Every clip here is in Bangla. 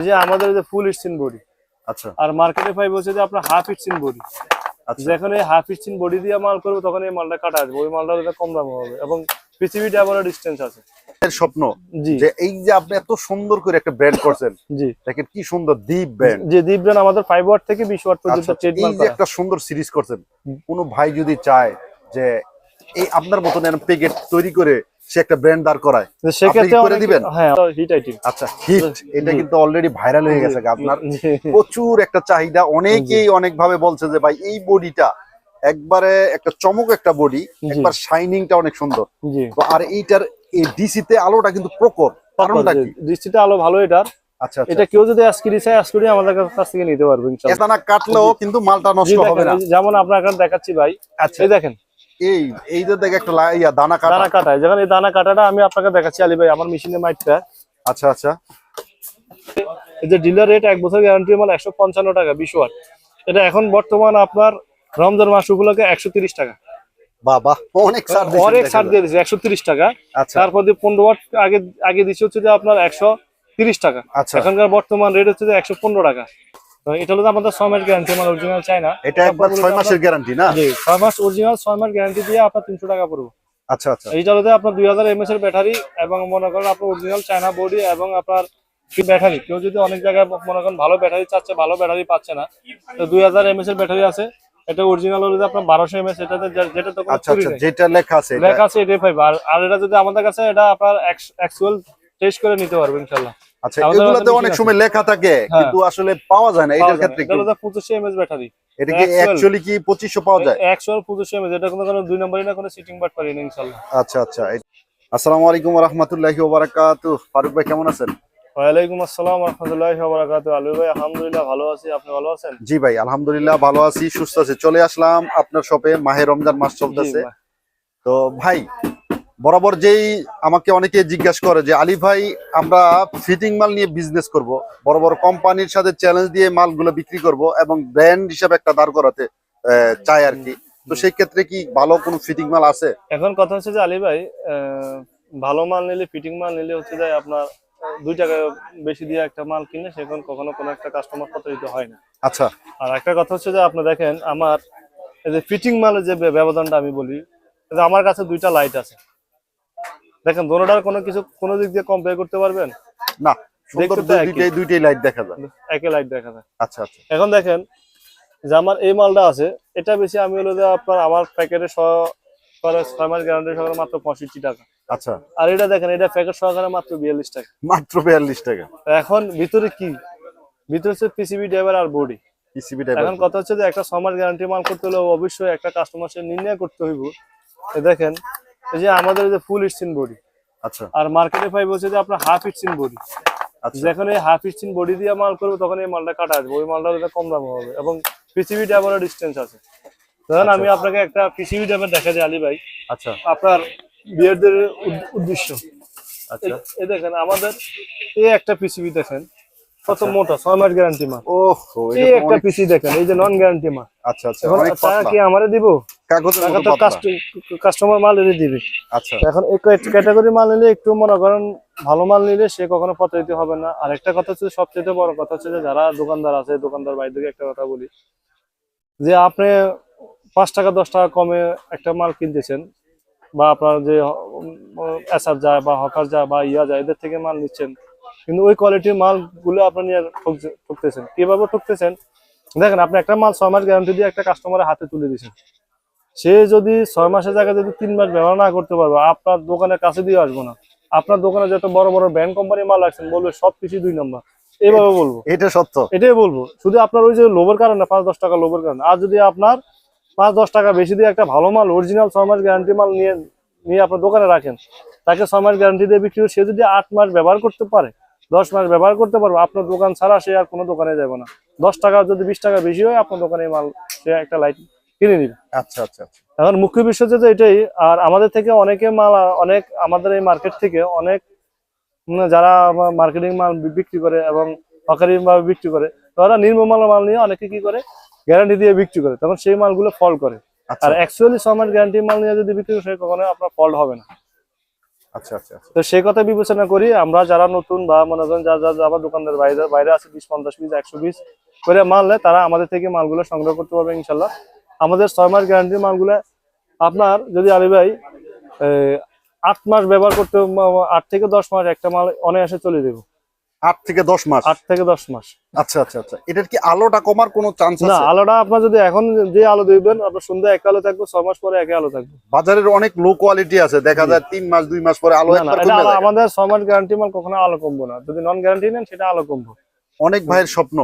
যে আমাদের যে ফুল ইস্টিন বডি আচ্ছা। আর মার্কেটে পাই বলছে যে আপনার হাফ ইস্টিন বডি আচ্ছা। যখন এই হাফ ইস্টিন বডি দিয়ে মাল করব তখন এই মালটা কাটা আসবে। ওই মালটা কম দামে হবে এবং পৃথিবী ডাবলের ডিস্টেন্স আছে। এর স্বপ্ন জি। যে এই যে আপনি এত সুন্দর করে একটা ব্র্যান্ড করছেন জি। দেখেন কি সুন্দর দ্বীপ ব্র্যান্ড যে দ্বীপ ব্র্যান্ড আমাদের ফাইভ ওয়াট থেকে বিশ ওয়াট পর্যন্ত আচ্ছা এই ট্রেডমার্ক যে একটা সুন্দর সিরিজ করছেন কোনো ভাই যদি চায় যে এই আপনার মতন এরকম প্যাকেট তৈরি করে সে একটা ব্র্যান্ড দাঁড় করায়। করে দিবেন? হ্যাঁ আচ্ছা হিট এটা কিন্তু অলরেডি ভাইরাল হয়ে গেছে আপনার প্রচুর একটা চাহিদা। অনেকেই অনেক ভাবে বলছে যে ভাই এই বডিটা একবারে একটা চমক একটা বডি একবার শাইনিংটা অনেক সুন্দর। তো আর এইটার এই ডিসিতে আলোটা কিন্তু প্রকর কারণটা কি? দৃষ্টিতে আলো ভালো এটার। আচ্ছা আচ্ছা। এটা কেউ যদি আজকেরি চায় আজকেরি আমাদের কাছ থেকে নিতে পারবে ইনশাআল্লাহ এটা না কাটলেও কিন্তু মালটা নষ্ট হবে না। যেমন আপনার এখানে দেখাচ্ছি ভাই। আচ্ছা। এই দেখেন এই এই যে দেখে একটা ইয়া দানা কাটা। দানা কাটায় যখন এই দানা কাটাটা আমি আপনাকে দেখাচ্ছি আলী ভাই আমার মেশিনে মাইটটা। আচ্ছা আচ্ছা। এই যে ডিলার রেট এক বছর গ্যারান্টি মাল একশো পঞ্চান্ন টাকা বিশ ওয়াট এটা এখন বর্তমান আপনার রমজান মাস উপলক্ষে একশো তিরিশ টাকা। বাবা অনেক ছাড় অনেক ছাড় যায়। দিয়ে দিচ্ছে একশো তিরিশ টাকা। আচ্ছা। তারপর দিয়ে পনেরো ওয়াট আগে আগে দিচ্ছে হচ্ছে যে আপনার একশো তিরিশ টাকা। আচ্ছা। এখনকার বর্তমান রেট হচ্ছে যে একশো পনেরো টাকা। তো এটা হলো আমাদের ছয় মাস গ্যারান্টি আমার অরিজিনাল চাই না। এটা একবার ছয় মাসের গ্যারান্টি না? জি ছয় মাস অরিজিনাল ছয় মাস গ্যারান্টি দিয়ে আপনার তিনশো টাকা পড়বে। আচ্ছা আচ্ছা। এইটা হলো আপনার দুই হাজার এমএস এর ব্যাটারি এবং মনে করেন আপনার অরিজিনাল চায়না বডি এবং আপনার কি ব্যাটারি কেউ যদি অনেক জায়গায় মনে করেন ভালো ব্যাটারি চাচ্ছে ভালো ব্যাটারি পাচ্ছে না তো দুই হাজার এমএস এর ব্যাটারি আছে। এটা অরিজিনাল হলো আপনার বারোশো এমএস এটাতে যেটা তো আচ্ছা আচ্ছা যেটা লেখা আছে লেখা আছে এটাই পাইবে আর আর এটা যদি আমাদের কাছে এটা আপনার অ্যাকচুয়াল টেস্ট করে নিতে পারবে ইনশাল্লাহ। আচ্ছা এগুলাতে অনেক সময় লেখা থাকে হ্যাঁ। কিন্তু আসলে পাওয়া যায় না এটার ক্ষেত্রে হলো যে এমএস ব্যাটারি। এটা কি অ্যাকচুয়ালি কি পঁচিশশো পাওয়া যায়? অ্যাকচুয়াল পঁচিশশো এমএস এটা কোনো কোনো দুই নম্বরই না কোনো সিটিং বাট পারি না ইনশাল্লাহ। আচ্ছা আচ্ছা আসসালামু আলাইকুম রহমতুল্লাহি ওবারাকাতু ফারুক ভাই কেমন আছেন? ওয়ালাইকুম আসসালাম রহমতুল্লাহ বারাকাতু আলু ভাই আলহামদুলিল্লাহ ভালো আছি। আপনি ভালো আছেন? জি ভাই আলহামদুলিল্লাহ ভালো আছি সুস্থ আছি। চলে আসলাম আপনার শপে মাহে রমজান মাস চলতেছে। তো ভাই বরাবর যেই আমাকে অনেকে জিজ্ঞাসা করে যে আলী ভাই আমরা ফিটিং মাল নিয়ে বিজনেস করব। বড় বড় কোম্পানির সাথে চ্যালেঞ্জ দিয়ে মালগুলো বিক্রি করব এবং ব্র্যান্ড হিসাবে একটা দাঁড় করাতে চাই আর কি। তো সেই ক্ষেত্রে কি ভালো কোনো ফিটিং মাল আছে? এখন কথা হচ্ছে যে আলী ভাই ভালো মাল নিলে ফিটিং মাল নিলে হচ্ছে যে আপনার দুই টাকা বেশি দিয়ে একটা মাল কিনলে সেখন কখনো কোনো একটা কাস্টমার প্রতারিত হয় না। আচ্ছা। আর একটা কথা হচ্ছে যে আপনি দেখেন আমার এই যে ফিটিং মালের যে ব্যবধানটা আমি বলি আমার কাছে দুইটা লাইট আছে। দেখেন দোনোটার কোনো কিছু কোনো দিক দিয়ে কম্পেয়ার করতে পারবেন? না একই। দুইটাই লাইট দেখা যায়। একে লাইট দেখা যায়। আচ্ছা আচ্ছা। এখন দেখেন যে আমার এই মালটা আছে এটা বেশি আমি হলো যে আপনার আমার প্যাকেটে সহকারে ছয় মাস গ্যারান্টি সহকারে মাত্র পঁয়ষট্টি টাকা। আচ্ছা। আর এটা দেখেন এটা প্যাকেট সহকারে মাত্র বিয়াল্লিশ টাকা। মাত্র বিয়াল্লিশ টাকা। এখন ভিতরে কি? ভিতরে হচ্ছে পিসিবি ড্রাইভার আর বডি পিসিবি এখন কথা হচ্ছে যে একটা ছমাস গ্যারান্টি মাল করতে হলে অবশ্যই একটা কাস্টমার সে নির্ণয় করতে হইব। দেখেন এই যে আমাদের যে ফুল ইস্টিন বডি আচ্ছা। আর মার্কেটে পাই বলছে যে আপনার হাফ ইস্টিন বডি আচ্ছা। যখন এই হাফ ইস্টিন বডি দিয়ে মাল করব তখন এই মালটা কাটা আসবে। ওই মালটা কম দামে হবে। এবং পিসিবি ড্রাইভারের ডিস্টেন্স আছে। ধরেন আমি আপনাকে একটা পিসিবি ড্রাইভার দেখা যায় আলী ভাই। আচ্ছা। আপনার উদ- উদ্দেশ্য। আচ্ছা। এই দেখেন আমাদের এই একটা পিসিবি দেখেন। কত মোটা? ছয় মাস গ্যারান্টি মাল ওহো এই একটা পিসি দেখেন এই যে নন গ্যারান্টি মাল আচ্ছা আচ্ছা অনেক টাকা কি আমারে দিব? কাগজের মতো কাস্টমার মাল এনে দিবে। আচ্ছা। এখন এই ক্যাটাগরি মাল নিলে একটু মনে করেন ভালো মাল নিলে সে কখনো প্রতারিত হবে না। আর একটা কথা হচ্ছে সবচেয়ে বড় কথা হচ্ছে যে যারা দোকানদার আছে দোকানদার বাইরে একটা কথা বলি। যে আপনি পাঁচ টাকা দশ টাকা কমে একটা মাল কিনতেছেন বা আপনার যে এসার যায় বা হকার যায় বা ইয়া যায় এদের থেকে মাল নিচ্ছেন। কিন্তু ওই কোয়ালিটির মালগুলো আপনি ঠকতেছেন। কীভাবে ঠকতেছেন? দেখেন আপনি একটা মাল ছয় মাস গ্যারান্টি দিয়ে একটা কাস্টমারের হাতে তুলে দিয়েছেন। সে যদি ছয় মাসের জায়গায় যদি তিন মাস ব্যবহার না করতে পারবে আপনার দোকানের কাছে দিয়ে আসব না। আপনার দোকানে যত বড় বড় ব্র্যান্ড কোম্পানি মাল রাখছেন বলবে সব কিছু দুই নম্বর এইভাবে বলব। এটা সত্য। এটাই বলব। শুধু আপনার ওই যে লোভের কারণে পাঁচ দশ টাকা লোভের কারণে। আর যদি আপনার পাঁচ দশ টাকা বেশি দিয়ে একটা ভালো মাল অরিজিনাল ছয় মাস গ্যারান্টি মাল নিয়ে নিয়ে আপনার দোকানে রাখেন তাকে ছয় মাস গ্যারান্টি দিয়ে বিক্রি করে সে যদি আট মাস ব্যবহার করতে পারে দশ মাস ব্যবহার করতে পারব। আপনার দোকান ছাড়া সে আর কোনো দোকানে যাবে না। দশ টাকা যদি বিশ টাকা বেশি হয় আপনার দোকানে মাল সে একটা লাইট কিনে নিবে। আচ্ছা আচ্ছা আচ্ছা। এখন মুখ্য বিষয় যে এটাই আর আমাদের থেকে অনেকে মাল অনেক আমাদের এই মার্কেট থেকে অনেক উম, যারা মার্কেটিং মাল বিক্রি করে এবং হকারি মাল বিক্রি করে তারা নির্মমাল মাল নিয়ে অনেকে কি করে? গ্যারান্টি দিয়ে বিক্রি করে। তখন সেই মালগুলো ফল করে। আচ্ছা। আর অ্যাকচুয়ালি ছয় মাস গ্যারান্টি মাল নিয়ে যদি বিক্রি করে সে কখনো আপনার ফল্ট হবে না। আচ্ছা আচ্ছা আচ্ছা। তো সে কথা বিবেচনা করি, আমরা যারা নতুন বা মনে করেন যারা যা আমার দোকানদার, বাইরে বাইরে আছে, বিশ, পঞ্চাশ পিস, একশো পিস করে মাল নেয়, তারা আমাদের থেকে মালগুলো সংগ্রহ করতে পারবে ইনশাল্লাহ। আমাদের ছয় মাস গ্যারান্টির মালগুলো, আপনার যদি আলি ভাই আট মাস ব্যবহার করতে, আট থেকে দশ মাস একটা মাল অনায়াসে চলে দেবো। আট থেকে দশ মাস? আট থেকে দশ মাস। আচ্ছা আচ্ছা আচ্ছা। এটার কি আলোটা কমার কোনো চান্স না আলোটা আপনার যদি এখন যে আলো দেখবেন আপনার সন্ধ্যা এক আলো থাকবে ছয় মাস পরে একে আলো থাকবে। বাজারের অনেক লো কোয়ালিটি আছে দেখা যায় তিন মাস দুই মাস পরে আলো আমাদের ছয় মাস গ্যারান্টি মাল কখনো আলো কমবো না। যদি নন গ্যারান্টি নেন সেটা আলো কমবো। অনেক ভাইয়ের স্বপ্ন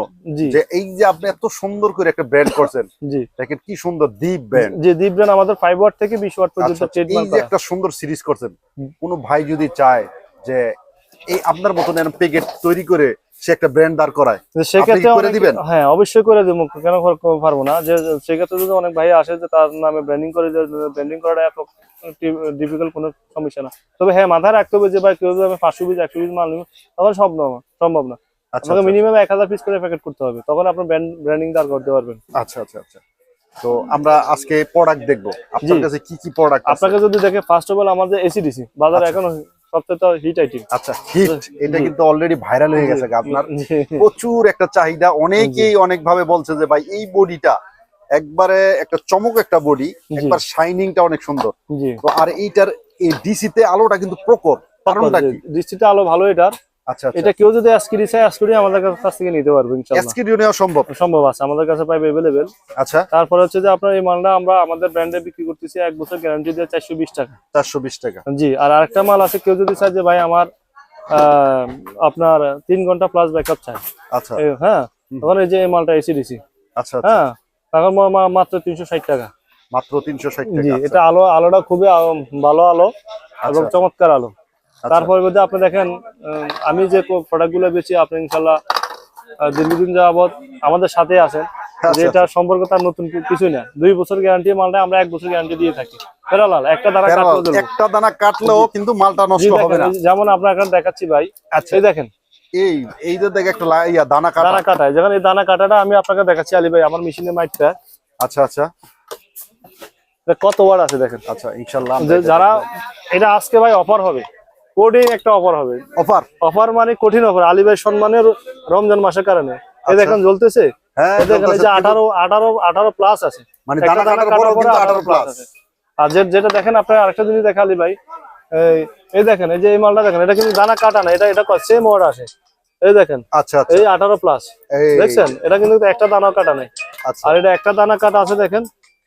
যে এই যে আপনি এত সুন্দর করে একটা ব্র্যান্ড করছেন জি। দেখেন কি সুন্দর দ্বীপ ব্র্যান্ড যে দ্বীপ ব্র্যান্ড আমাদের ফাইভ ওয়াট থেকে বিশ ওয়াট পর্যন্ত আচ্ছা, এই ট্রেডমার্ক যে একটা সুন্দর সিরিজ করছেন কোন ভাই যদি চায় যে এই আপনার মতন প্যাকেট তৈরি করে সে একটা ব্র্যান্ড দাঁড় করায়। সেক্ষেত্রে করে দিবেন? হ্যাঁ অবশ্যই করে দেবো কেন পারব না। যে সেক্ষেত্রে যদি অনেক ভাই আসে যে তার নামে ব্র্যান্ডিং করে ব্র্যান্ডিং করাটা এত ডিফিকাল্ট কোনো সমস্যা না। তবে হ্যাঁ মাথায় রাখতে হবে যে ভাই কেউ যদি আমি পাঁচশো পিস একশো পিস মাল নিব তখন সব সম্ভব না। আচ্ছা আপনাকে আচ্ছা, মিনিমাম এক হাজার পিস করে প্যাকেট করতে হবে। তখন আপনার ব্র্যান্ড ব্র্যান্ডিং দাঁড় করতে পারবেন। আচ্ছা আচ্ছা আচ্ছা। তো আমরা আজকে প্রোডাক্ট দেখব। আপনার কাছে কি কি প্রোডাক্ট আপনাকে যদি দেখে ফার্স্ট অফ অল আমাদের এসিডিসি বাজারে আচ্ছা। এখন সবচেয়ে হিট আইটেম আচ্ছা হিট এটা কিন্তু অলরেডি ভাইরাল হয়ে গেছে আপনার প্রচুর একটা চাহিদা। অনেকেই অনেক ভাবে বলছে যে ভাই এই বডিটা একবারে একটা চমক একটা বডি একবার শাইনিংটা অনেক সুন্দর। তো আর এইটার এই ডিসিতে আলোটা কিন্তু প্রকর কারণটা কি? দৃষ্টিতে আলো ভালো এটার। আচ্ছা আচ্ছা এটা কেউ যদি আমাদের কাছ কাছ থেকে নিতে পারবে ইনশাআল্লাহ। এসকিডিও নেওয়া সম্ভব? সম্ভব আছে আমাদের কাছে পাইবে আচ্ছা। তারপরে হচ্ছে যে আপনার এই মালটা আমরা আমাদের ব্র্যান্ডে বিক্রি করতেছি এক বছর গ্যারান্টি দিয়ে টাকা। চারশো বিশ টাকা। জি আর আরেকটা মাল আছে কেউ যদি চায় যে ভাই আমার আপনার ঘণ্টা প্লাস ব্যাকআপ চাই। আচ্ছা। হ্যাঁ তখন এই যে এই মালটা এসিডিসি আচ্ছা আচ্ছা। হ্যাঁ তখন মাত্র তিনশো ষাট টাকা। মাত্র জি এটা আলো আলোটা খুবই ভালো আলো এবং আচ্ছা। চমৎকার আলো। আচ্ছা। তারপরে যদি আপনি দেখেন আমি যে প্রোডাক্টগুলো বেচি আপনি ইনশাল্লাহ দীর্ঘদিন যাবত আমাদের সাথে আছেন। আচ্ছা, যে এটা সম্পর্ক তার নতুন কি- কিছুই না। দুই বছর গ্যারান্টি মালটা আমরা এক বছর গ্যারান্টি দিয়ে থাকি। ফেরালাল একটা প্যারালাল, একটা দানা কাটলেও কিন্তু মালটা নষ্ট হবে না। যেমন আপনার এখানে দেখাচ্ছি ভাই আচ্ছা। এই দেখেন। এই এই যে দেখে একটা ইয়া দানা কাটা। দানা যখন এই দানা কাটাটা আমি আপনাকে দেখাচ্ছি আলী ভাই আমার মেশিনে মাইটটা আচ্ছা আচ্ছা। কত আছে দেখেন? আচ্ছা যারা এটা আজকে ভাই অফার হবে কঠিন একটা অফার হবে। অফার অফার মানে কঠিন অফার আলী ভাই সম্মানের রমজান মাসের কারণে। এই দেখেন জ্বলতেছে হ্যাঁ এই দেখেন যে। আঠারো আঠারো আঠারো প্লাস আছে। মানে দানা দানা কাটার কাটার পরেও পরে কিন্তু 18 আঠারো প্লাস আর যেটা দেখেন আপনার আরেকটা জিনিস দেখা আলী ভাই। এই দেখেন এই যে এই মালটা দেখেন এটা কিন্তু দানা কাটা না এটা এটা সেম ওয়ার্ড আসে। এই দেখেন আচ্ছা আচ্ছা। এই আঠারো প্লাস দেখছেন? এটা কিন্তু একটা দানাও কাটা নেই। আচ্ছা। আর এটা একটা দানা কাটা আছে দেখেন।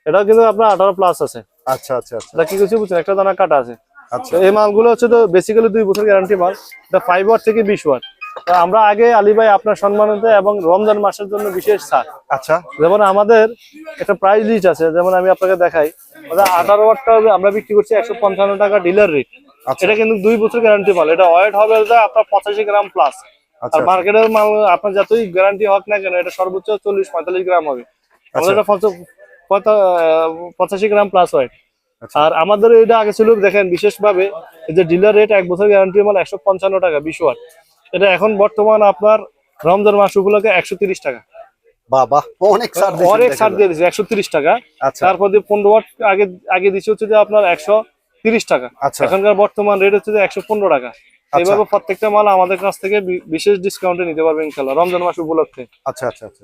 এটা কিন্তু আপনার আঠারো প্লাস আছে। আচ্ছা আচ্ছা আচ্ছা। এটা কি কিছু বুঝছেন? একটা দানা কাটা আছে। আচ্ছা এই মালগুলো হচ্ছে তো বেসিক্যালি দুই বছর গ্যারান্টি মাল। এটা ফাইভ ওয়াট থেকে বিশ ওয়াট আমরা আগে আলী ভাই আপনার সম্মানিত এবং রমজান মাসের জন্য বিশেষ ছাড় আচ্ছা। যেমন আমাদের একটা প্রাইস লিস্ট আছে যেমন আমি আপনাকে দেখাই। আঠারো ওয়াটটা আমরা বিক্রি করছি একশো পঞ্চান্ন টাকা ডিলার রেট আচ্ছা। এটা কিন্তু দুই বছর গ্যারান্টি মাল। এটা ওয়েট হবে আপনার পঁচাশি গ্রাম প্লাস আচ্ছা। আর মার্কেটের মাল আপনার যতই গ্যারান্টি হোক না কেন এটা সর্বোচ্চ চল্লিশ পঁয়তাল্লিশ গ্রাম হবে। আমাদের এটা পঁয়তা- আহ, পঁচাশি গ্রাম প্লাস ওয়েট আচ্ছা। আর আমাদের এটা আগে ছিল দেখেন বিশেষভাবে এই যে ডিলার রেট এক বছর গ্যারান্টি মাল একশো পঞ্চান্ন টাকা বিশ ওয়াট এটা এখন বর্তমান আপনার রমজান মাস উপলক্ষে একশো তিরিশ টাকা। বাবা অনেক ছাড় অনেক ছাড় দিয়ে দিচ্ছে একশো তিরিশ টাকা। আচ্ছা। তারপর দিয়ে পনেরো ওয়াট আগে আগে দিচ্ছে হচ্ছে যে আপনার একশো তিরিশ টাকা। আচ্ছা। এখনকার বর্তমান রেট হচ্ছে যে একশো পনেরো টাকা। এইভাবে প্রত্যেকটা মাল আমাদের কাছ থেকে বিশেষ ডিসকাউন্টে নিতে পারবেন ইনশাল্লাহ রমজান মাস উপলক্ষে। আচ্ছা আচ্ছা আচ্ছা।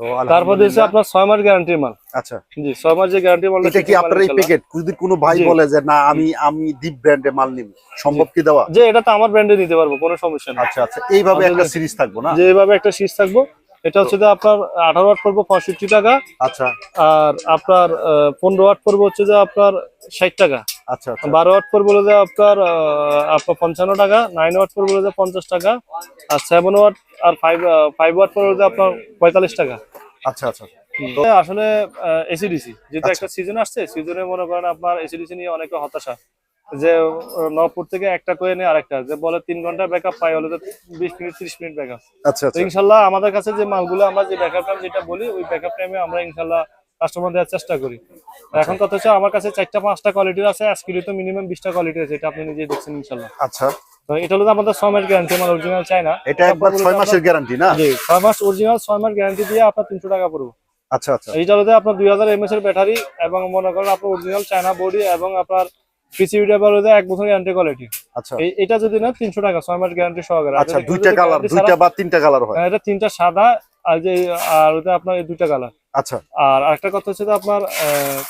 তারপর আলহামদুলিল্লাহ। আপনার ছয় মাস গ্যারান্টির মাল। আচ্ছা। জি ছয় মাস যে গ্যারান্টি মাল এটা কি আপনার এই প্যাকেট যদি কোনো ভাই বলে যে না আমি আমি দীপ ব্র্যান্ডে মাল নিব সম্ভব কি দেওয়া? যে এটা তো আমার ব্র্যান্ডে নিতে পারব কোনো সমস্যা আচ্ছা আচ্ছা এইভাবে একটা সিরিজ থাকব না? যে এইভাবে একটা শীষ থাকব। এটা হচ্ছে যে আপনার আঠারো ওয়াট পড়ব পঁয়ষট্টি টাকা। আচ্ছা। আর আপনার পনেরো ওয়াট পড়ব হচ্ছে যে আপনার ষাট টাকা। আচ্ছা আচ্ছা। বারো ওয়াট পড়ব যে আপনার আপনার পঞ্চান্ন টাকা নাইন ওয়াট পড়ব যে পঞ্চাশ টাকা। আর সেভেন ওয়াট আর ফাইভ ফাইভ ওয়াট আপনার পঁয়তাল্লিশ টাকা। আচ্ছা আচ্ছা। আসলে এসিডিসি যেহেতু আচ্ছা। একটা সিজন আসছে সিজনে মনে করেন আপনার এসিডিসি নিয়ে অনেকে হতাশা। যে নবপুর থেকে একটা করে নিয়ে আরেকটা। যে বলে তিন ঘণ্টা ব্যাকআপ পাই হলে তো বিশ মিনিট ত্রিশ মিনিট ব্যাকআপ আচ্ছা আচ্ছা। ইনশাল্লাহ আমাদের কাছে যে মালগুলো আমরা যে ব্যাকআপ টাইম যেটা বলি ওই ব্যাকআপ টাইমে আমরা ইনশাল্লাহ কাস্টমার দেওয়ার চেষ্টা করি। এখন কথা হচ্ছে আমার কাছে চারটা পাঁচটা কোয়ালিটির আছে আজকে তো মিনিমাম বিশটা কোয়ালিটি আছে এটা আপনি নিজে দেখছেন ইনশাল্লাহ। আচ্ছা। তো এটা হলো আমাদের ছয় মাস গ্যারান্টি আমার অরিজিনাল চাই না। এটা একবার ছয় মাসের গ্যারান্টি না? জি ছয় মাস অরিজিনাল ছয় মাস গ্যারান্টি দিয়ে আপনার তিনশো টাকা পড়ব। আচ্ছা আচ্ছা। এইটা হলো আপনার দুই হাজার এমএস এর ব্যাটারি এবং মনে করেন আপনার অরিজিনাল চায়না বডি এবং আপনার পিসিবিটা বলে যে এক বছর গ্যারান্টি কোয়ালিটি আচ্ছা। এটা যদি না টাকা ছয় মাস গ্যারান্টি সহকারে। আর আচ্ছা দুইটা কালার দুইটা বা তিনটা কালার হয়? হ্যাঁ, এটা তিনটা সাদা আর যে আর ওটা আপনার দুইটা কালার আচ্ছা। আর আরেকটা কথা হচ্ছে যে আপনার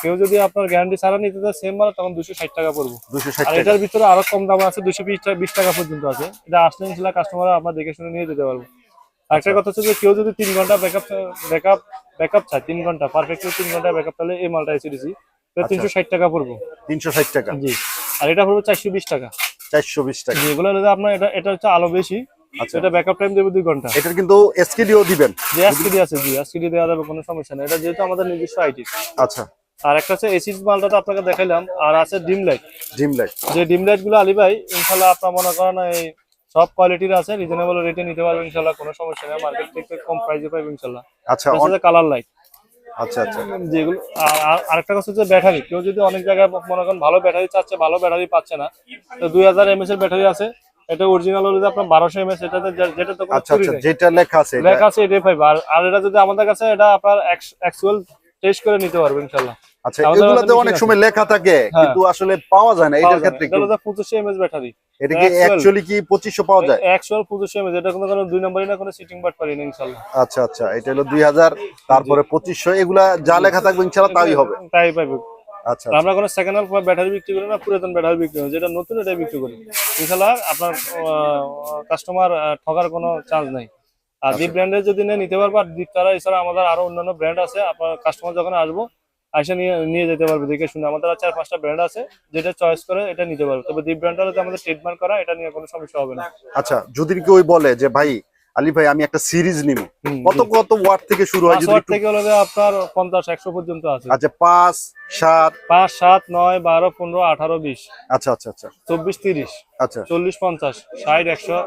কেউ যদি আপনার গ্যারান্টি ছাড়া নিতে চায় সেম মাল তখন দুশো ষাট টাকা পড়ব। দুশো ষাট আর এটার ভিতরে আরও কম দাম আছে দুশো বিশ টাকা পর্যন্ত আছে। এটা আসলে ইনশাল্লাহ কাস্টমার আপনার দেখে শুনে নিয়ে যেতে পারব। আরেকটা কথা হচ্ছে যে কেউ যদি তিন ঘণ্টা ব্যাকআপ ব্যাকআপ ব্যাকআপ চায় তিন ঘণ্টা পারফেক্টলি তিন ঘণ্টা ব্যাকআপ তাহলে এই মালটা এসে দিছি। তিনশো ষাট টাকা পড়ব। তিনশো ষাট টাকা। জি। আর এটা পড়বে চারশো বিশ টাকা। চারশো বিশ টাকা। জি এগুলো আপনার এটা এটা হচ্ছে আলো বেশি। আচ্ছা। এটা ব্যাকআপ টাইম দেবে দুই ঘণ্টা। এটার কিন্তু এসকিডিও দিবেন। যে এসকিডি আছে জি এসকিডি দেওয়া যাবে কোনো সমস্যা নেই। এটা যেহেতু আমাদের নিজস্ব আইটি আচ্ছা। আর একটা হচ্ছে এসিড মালটা তো আপনাকে দেখাইলাম আর আছে ডিম লাইট জিম লাইট যে ডিম লাইটগুলো আলী ভাই ইনশাল্লাহ আপনার মনে করেন এই সব কোয়ালিটির আছে রিজনেবল রেটে নিতে পারবেন ইনশাল্লাহ কোনো সমস্যা নেই। মার্কেট থেকে কম প্রাইসে পাবেন ইনশাল্লাহ আচ্ছা অন- কালার লাইট আচ্ছা আচ্ছা। যেগুলো আর আর- আরেকটা কথা হচ্ছে ব্যাটারি কেউ যদি অনেক জায়গায় মনে করেন ভালো ব্যাটারি চাচ্ছে ভালো ব্যাটারি পাচ্ছে না তো দুই হাজার এমএস এর ব্যাটারি আছে। এটা অরিজিনাল হলে আপনার বারোশো এমএস এটাতে যেটা তো আচ্ছা আচ্ছা যেটা লেখা আছে লেখা আছে আর এটা যদি আমাদের কাছে এটা আপনার অ্যাকচুয়াল টেস্ট করে নিতে পারবে আচ্ছা এগুলাতে অনেক সময় লেখা থাকে হ্যাঁ। কিন্তু আসলে পাওয়া যায় না এটার ক্ষেত্রে এটা হলো পঁচিশশো এমএস ব্যাটারি এটা কি অ্যাকচুয়ালি কি পঁচিশশো পাওয়া যায়? অ্যাকচুয়াল পঁচিশশো এমএস এটা কোনো কোনো দুই নম্বরই না কোনো সিটিং বাট পারি না আচ্ছা আচ্ছা এটা হলো দুই হাজার তারপরে পঁচিশশো এগুলা যা লেখা থাকবে তাই হবে। তাই পাইবে। আচ্ছা আমরা কোনো সেকেন্ড হ্যান্ড ব্যাটারি বিক্রি করি না পুরাতন ব্যাটারি বিক্রি করি যেটা নতুন এটাই বিক্রি করি। ইনশাল্লাহ আপনার কাস্টমার ঠকার কোনো চান্স নাই। আর যে ব্র্যান্ডের যদি নেয় নিতে পারবে। আর দ্বীপ তারা এছাড়া আমাদের আরও অন্যান্য ব্র্যান্ড আছে। আপনার কাস্টমার যখন আসব আসে নিয়ে নিয়ে যেতে পারবে। দেখে শুনে। আমাদের আর চার পাঁচটা ব্র্যান্ড আছে। যেটা চয়েস করে এটা নিতে পারবে। তবে দ্বীপ ব্র্যান্ডটা আমাদের ট্রিটমেন্ট করা এটা নিয়ে কোনো সমস্যা হবে না। আচ্ছা যদি কেউ বলে যে ভাই আলী ভাই আমি একটা সিরিজ নিব। কত কত ওয়াট থেকে শুরু হয় যদি থেকে হলো যে আপনার পঞ্চাশ একশো পর্যন্ত আছে। আচ্ছা পাঁচ সাত পাঁচ সাত নয় বারো পনেরো আঠারো বিশ। আচ্ছা আচ্ছা আচ্ছা। চব্বিশ তিরিশ। আচ্ছা। চল্লিশ পঞ্চাশ। ষাট একশো।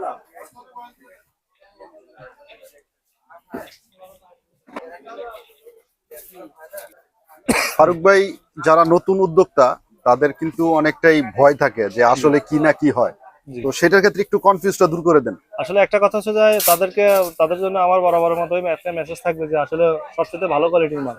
ফারুক ভাই যারা নতুন উদ্যোক্তা তাদের কিন্তু অনেকটাই ভয় থাকে যে আসলে কি না কি হয়। তো সেটার ক্ষেত্রে একটু কনফিউজটা দূর করে দেন। আসলে একটা কথা হচ্ছে যে তাদেরকে তাদের জন্য আমার বরাবরের মতো একটা মেসেজ থাকবে যে আসলে সবচেয়ে ভালো কোয়ালিটির মাল।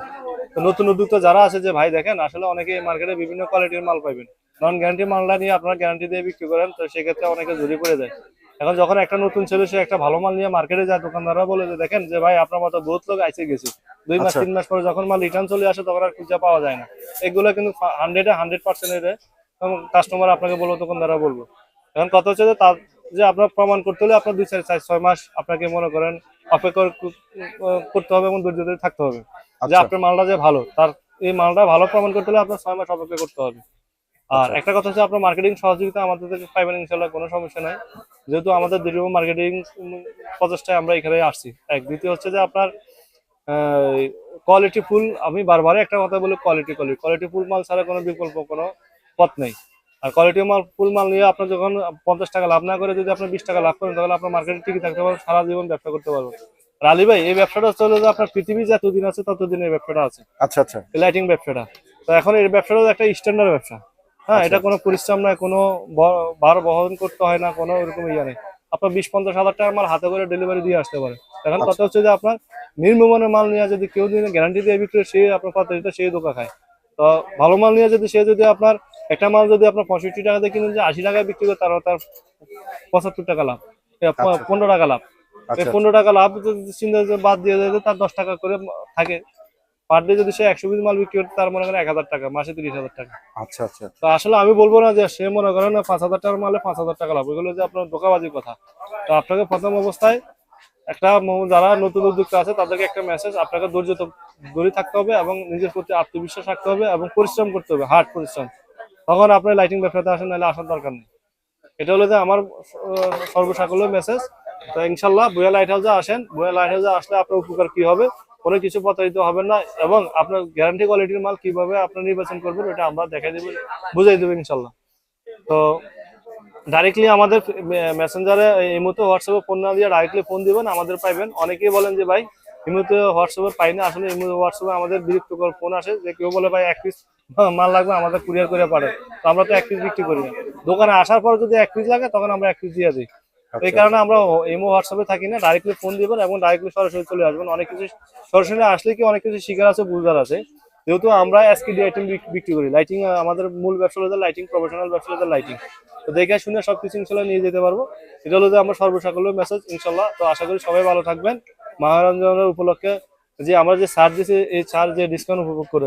তো নতুন উদ্যোক্তা যারা আছে যে ভাই দেখেন আসলে অনেকে মার্কেটে বিভিন্ন কোয়ালিটির মাল পাবেন নন গ্যারান্টি মালটা নিয়ে আপনারা গ্যারান্টি দিয়ে বিক্রি করেন তো সেক্ষেত্রে অনেকে জড়িয়ে পড়ে যায়। এখন যখন একটা নতুন ছেলে সে একটা ভালো মাল নিয়ে মার্কেটে যায় দোকানদাররা বলে যে দেখেন যে ভাই আপনার মতো বহুত লোক আইসে গেছে। দুই মাস আচ্ছা। তিন মাস পরে যখন মাল রিটার্ন চলে আসে তখন আর খুঁজে পাওয়া যায় না। এগুলো কিন্তু হান্ড্রেডে হান্ড্রেড পার্সেন্ট কাস্টমার আপনাকে বলব দোকানদাররা বলব। এখন কথা হচ্ছে যে তার যে আপনার প্রমাণ করতে হলে আপনার দুই চার চার ছয় মাস আপনাকে মনে করেন অপেক্ষা করতে হবে এবং ধৈর্য ধরে থাকতে হবে। যে আচ্ছা। আপনার মালটা যে ভালো তার এই মালটা ভালো প্রমাণ করতে হলে আপনার ছয় মাস অপেক্ষা করতে হবে। আর আচ্ছা। একটা কথা হচ্ছে আপনার মার্কেটিং সহযোগিতা আমাদের থেকে পাইবেন ইনশাল্লাহ কোনো সমস্যা নাই। যেহেতু আমাদের দীর্ঘ মার্কেটিং প্রচেষ্টায় আমরা এখানে আসছি। এক দ্বিতীয় হচ্ছে যে আপনার কোয়ালিটি ফুল আমি বারবারই একটা কথা বলি কোয়ালিটি কোয়ালিটি কোয়ালিটি ফুল মাল ছাড়া কোনো বিকল্প কোনো পথ নেই। আর কোয়ালিটি মাল ফুল মাল নিয়ে আপনার যখন পঞ্চাশ টাকা লাভ না করে যদি আপনি বিশ টাকা লাভ করেন তাহলে আপনার মার্কেটে টিকে থাকতে পারবেন সারা জীবন ব্যবসা করতে পারবেন আর আলী ভাই এই ব্যবসাটা চলে যে আপনার পৃথিবী যতদিন আছে ততদিন এই ব্যবসাটা আছে। আচ্ছা আচ্ছা। লাইটিং ব্যবসাটা। তো এখন এই ব্যবসাটা একটা স্ট্যান্ডার্ড ব্যবসা। হ্যাঁ এটা কোনো পরিশ্রম নয় কোনো ভার বহন করতে হয় না কোনো এরকম ইয়ে নেই। আপনার বিশ পঞ্চাশ হাজার টাকা মাল হাতে করে ডেলিভারি দিয়ে আসতে পারে। এখন কথা হচ্ছে যে আপনার নির্মমানের মাল নিয়ে যদি কেউ যদি গ্যারান্টি দিয়ে বিক্রি করে, সে আপনার কথা সেই দোকা খায়। তো ভালো মাল নিয়ে যদি সে যদি আপনার একটা মাল যদি আপনার পঁয়ষট্টি টাকা দিয়ে কিনে যে আশি টাকায় বিক্রি করে তার তার পঁচাত্তর টাকা লাভ। আচ্ছা। পনেরো টাকা লাভ। আচ্ছা। পনেরো টাকা লাভ যদি চিন্তা বাদ দিয়ে দেয় তার দশ টাকা করে থাকে। পার ডে যদি সে একশো পিস মাল বিক্রি করে তার মনে করেন এক হাজার টাকা মাসে তিরিশ হাজার টাকা। আচ্ছা আচ্ছা। তো আসলে আমি বলব না যে সে মনে করেন না পাঁচ হাজার টাকার মালে পাঁচ হাজার টাকা লাভ। এগুলো যে আপনার ধোকাবাজির কথা। তো আপনাকে প্রথম অবস্থায় একটা যারা নতুন উদ্যোক্তা আছে তাদেরকে একটা মেসেজ আপনাকে ধৈর্য ধরে থাকতে হবে এবং নিজের প্রতি আত্মবিশ্বাস রাখতে হবে এবং পরিশ্রম করতে হবে হার্ড পরিশ্রম। তখন আপনি লাইটিং ব্যবসাতে আসেন, নাহলে আসার দরকার নেই। এটা হলো যে আমার সর্বসাকল্য মেসেজ তো ইনশাল্লাহ বুয়া লাইট হাউসে আসেন। বুয়া লাইট হাউসে আসলে আপনার উপকার কি হবে, কোনো কিছু প্রতারিত হবেন না এবং আপনার গ্যারান্টি কোয়ালিটির মাল কীভাবে আপনি নির্বাচন করবেন, ওটা আমরা দেখাই দেবো, বুঝাই দেবো ইনশাল্লাহ। তো ডাইরেক্টলি আমাদের মেসেঞ্জারে এই মুহূর্তে হোয়াটসঅ্যাপে ফোন না দিয়ে ডাইরেক্টলি ফোন দিবেন, আমাদের পাইবেন। অনেকেই বলেন যে, ভাই এমনিতে হোয়াটসঅ্যাপে পাই না। আসলে এমনি হোয়াটসঅ্যাপে আমাদের বিরক্তকর ফোন আসে। যে কেউ বলে ভাই এক পিস মাল লাগবে আমাদের কুরিয়ার করে পারে তো আমরা তো এক পিস বিক্রি করি না। দোকানে আসার পর যদি এক পিস লাগে তখন আমরা এক পিস দিয়ে দিই। আচ্ছা। এই কারণে আমরা এমও হোয়াটসঅ্যাপে থাকি না। ডাইরেক্টলি ফোন দিবেন এবং ডাইরেক্টলি সরাসরি চলে আসবেন অনেক কিছু সরাসরি আসলে কি অনেক কিছু শিকার আছে বুঝদার আছে। যেহেতু আমরা এসকেডি আইটেম বিক্রি করি। লাইটিং আমাদের মূল ব্যবসা হলো লাইটিং প্রফেশনাল ব্যবসা হলো লাইটিং তো দেখে শুনে সব কিছু ইনশাল্লাহ নিয়ে যেতে পারব। এটা হলো যে আমরা সর্বসাকল্য মেসেজ ইনশাল্লাহ। তো আশা করি সবাই ভালো থাকবেন। মহারঞ্জনের উপলক্ষে যে আমরা যে সার দিয়েছি এই সার যে ডিসকাউন্ট উপভোগ করে